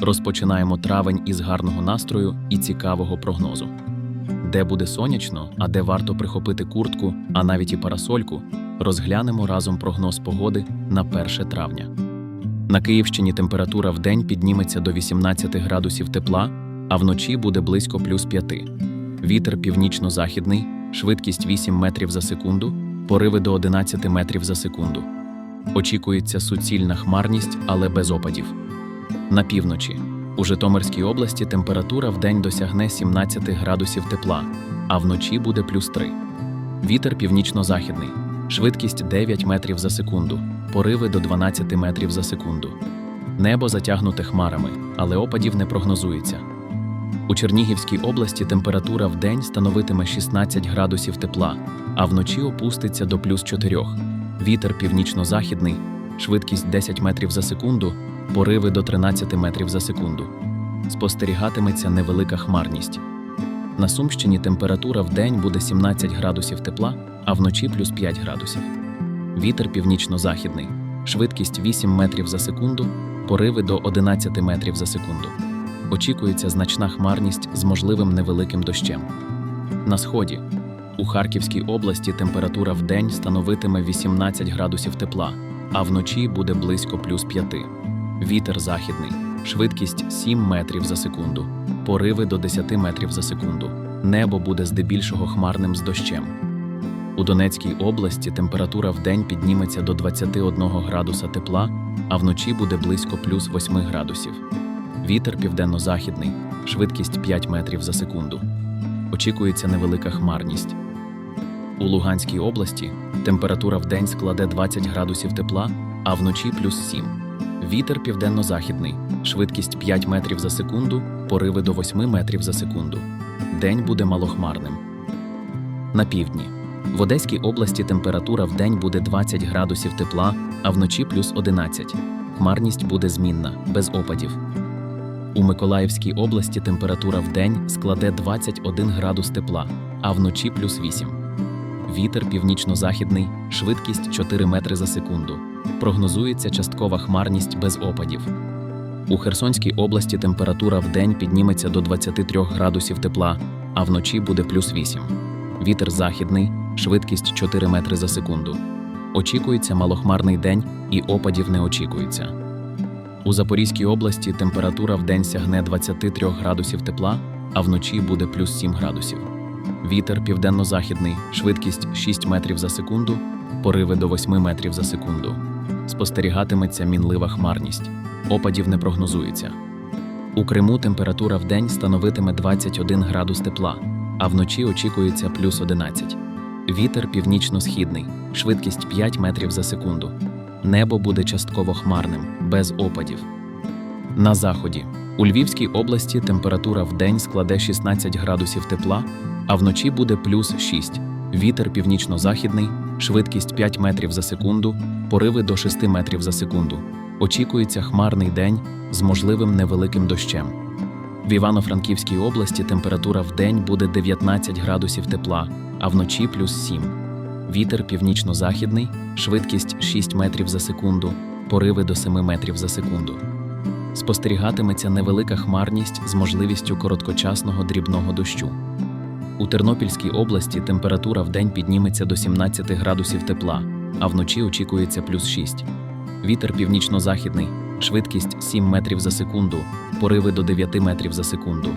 Розпочинаємо травень із гарного настрою і цікавого прогнозу. Де буде сонячно, а де варто прихопити куртку, а навіть і парасольку, розглянемо разом прогноз погоди на 1 травня. На Київщині температура в день підніметься до 18 градусів тепла, а вночі буде близько плюс 5. Вітер північно-західний, швидкість 8 метрів за секунду, пориви до 11 метрів за секунду. Очікується суцільна хмарність, але без опадів. На півночі. У Житомирській області температура в день досягне 17 градусів тепла, а вночі буде плюс 3. Вітер північно-західний, швидкість 9 метрів за секунду, пориви до 12 метрів за секунду. Небо затягнуте хмарами, але опадів не прогнозується. У Чернігівській області температура в день становитиме 16 градусів тепла, а вночі опуститься до плюс 4. Вітер північно-західний, швидкість 10 метрів за секунду, пориви до 13 метрів за секунду. Спостерігатиметься невелика хмарність. На Сумщині температура в день буде 17 градусів тепла, а вночі плюс 5 градусів. Вітер північно-західний, швидкість 8 метрів за секунду, пориви до 11 метрів за секунду. Очікується значна хмарність з можливим невеликим дощем. На сході у Харківській області температура в день становитиме 18 градусів тепла, а вночі буде близько плюс 5. Вітер західний, швидкість 7 метрів за секунду, пориви до 10 метрів за секунду. Небо буде здебільшого хмарним з дощем. У Донецькій області температура в день підніметься до 21 градуса тепла, а вночі буде близько плюс 8 градусів. Вітер південно-західний, швидкість 5 метрів за секунду. Очікується невелика хмарність. У Луганській області температура в день складе 20 градусів тепла, а вночі плюс 7. Вітер південно-західний, швидкість 5 метрів за секунду, пориви до 8 метрів за секунду. День буде малохмарним. На півдні. В Одеській області температура в день буде 20 градусів тепла, а вночі плюс 11. Хмарність буде змінна, без опадів. У Миколаївській області температура в день складе 21 градус тепла, а вночі плюс 8. Вітер північно-західний, швидкість 4 метри за секунду. Прогнозується часткова хмарність без опадів. У Херсонській області температура в день підніметься до 23 градусів тепла, а вночі буде плюс 8. Вітер західний, швидкість 4 метри за секунду. Очікується малохмарний день і опадів не очікується. У Запорізькій області температура в день сягне 23 градусів тепла, а вночі буде плюс 7 градусів. Вітер південно-західний, швидкість 6 метрів за секунду, пориви до 8 метрів за секунду. Спостерігатиметься мінлива хмарність. Опадів не прогнозується. У Криму температура в день становитиме 21 градус тепла, а вночі очікується плюс 11. Вітер північно-східний, швидкість 5 метрів за секунду. Небо буде частково хмарним, без опадів. На заході. У Львівській області температура в день складе 16 градусів тепла, а вночі буде плюс 6. Вітер північно-західний, швидкість 5 метрів за секунду, пориви до 6 метрів за секунду. Очікується хмарний день з можливим невеликим дощем. В Івано-Франківській області температура в день буде 19 градусів тепла, а вночі плюс 7. Вітер північно-західний, швидкість 6 метрів за секунду, пориви до 7 метрів за секунду. Спостерігатиметься невелика хмарність з можливістю короткочасного дрібного дощу. У Тернопільській області температура в день підніметься до 17 градусів тепла, а вночі очікується плюс 6. Вітер північно-західний, швидкість 7 метрів за секунду, пориви до 9 метрів за секунду.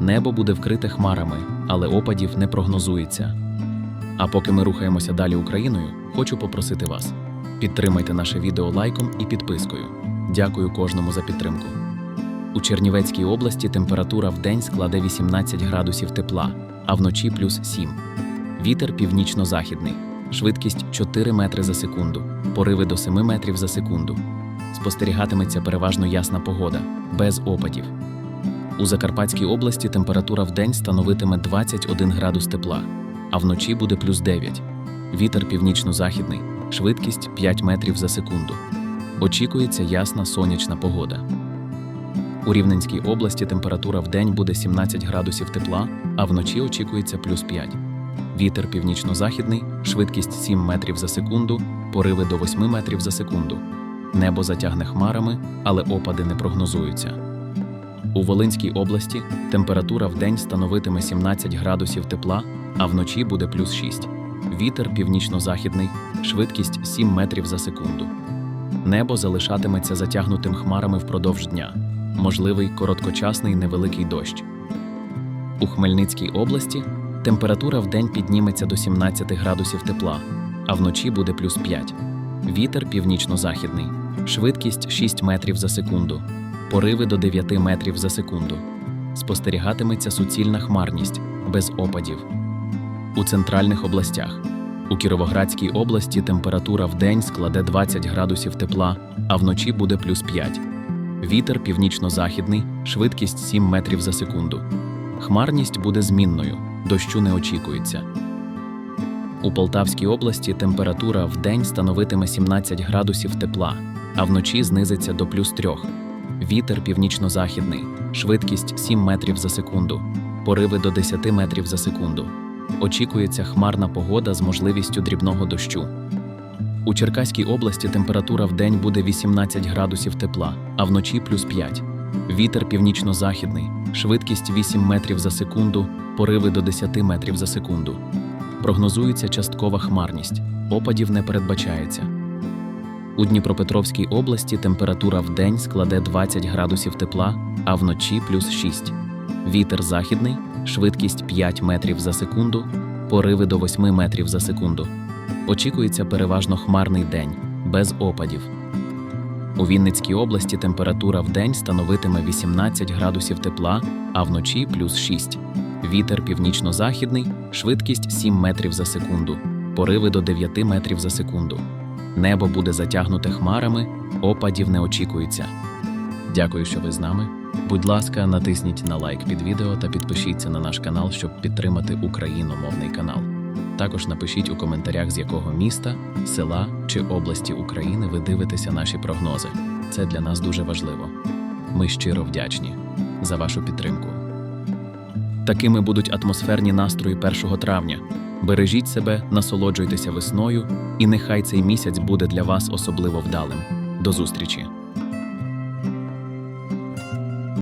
Небо буде вкрите хмарами, але опадів не прогнозується. А поки ми рухаємося далі Україною, хочу попросити вас: підтримайте наше відео лайком і підпискою. Дякую кожному за підтримку. У Чернівецькій області температура в день складе 18 градусів тепла, а вночі плюс 7. Вітер північно-західний, швидкість 4 метри за секунду, пориви до 7 метрів за секунду. Спостерігатиметься переважно ясна погода, без опадів. У Закарпатській області температура в день становитиме 21 градус тепла, а вночі буде плюс 9. Вітер північно-західний, швидкість 5 метрів за секунду. Очікується ясна сонячна погода. У Рівненській області температура в день буде 17 градусів тепла, а вночі очікується плюс 5. Вітер північно-західний, швидкість 7 метрів за секунду, пориви до 8 метрів за секунду. Небо затягне хмарами, але опади не прогнозуються. У Волинській області температура в день становитиме 17 градусів тепла, а вночі буде плюс 6. Вітер північно-західний, швидкість 7 метрів за секунду. Небо залишатиметься затягнутим хмарами впродовж дня. Можливий короткочасний невеликий дощ. У Хмельницькій області температура в день підніметься до 17 градусів тепла, а вночі буде плюс 5. Вітер північно-західний, швидкість 6 метрів за секунду, пориви до 9 метрів за секунду. Спостерігатиметься суцільна хмарність без опадів. У центральних областях. У Кіровоградській області температура в день складе 20 градусів тепла, а вночі буде плюс 5. Вітер північно-західний, швидкість 7 метрів за секунду. Хмарність буде змінною, дощу не очікується. У Полтавській області температура в день становитиме 17 градусів тепла, а вночі знизиться до плюс 3. Вітер північно-західний, швидкість 7 метрів за секунду, пориви до 10 метрів за секунду. Очікується хмарна погода з можливістю дрібного дощу. У Черкаській області температура в день буде 18 градусів тепла, а вночі плюс 5. Вітер північно-західний, швидкість 8 метрів за секунду, пориви до 10 метрів за секунду. Прогнозується часткова хмарність, опадів не передбачається. У Дніпропетровській області температура в день складе 20 градусів тепла, а вночі плюс 6. Вітер західний, швидкість 5 метрів за секунду, пориви до 8 метрів за секунду. Очікується переважно хмарний день, без опадів. У Вінницькій області температура в день становитиме 18 градусів тепла, а вночі плюс 6. Вітер північно-західний, швидкість 7 метрів за секунду, пориви до 9 метрів за секунду. Небо буде затягнуте хмарами, опадів не очікується. Дякую, що ви з нами. Будь ласка, натисніть на лайк під відео та підпишіться на наш канал, щоб підтримати україномовний канал. Також напишіть у коментарях, з якого міста, села чи області України ви дивитеся наші прогнози. Це для нас дуже важливо. Ми щиро вдячні за вашу підтримку. Такими будуть атмосферні настрої 1 травня. Бережіть себе, насолоджуйтеся весною, і нехай цей місяць буде для вас особливо вдалим. До зустрічі!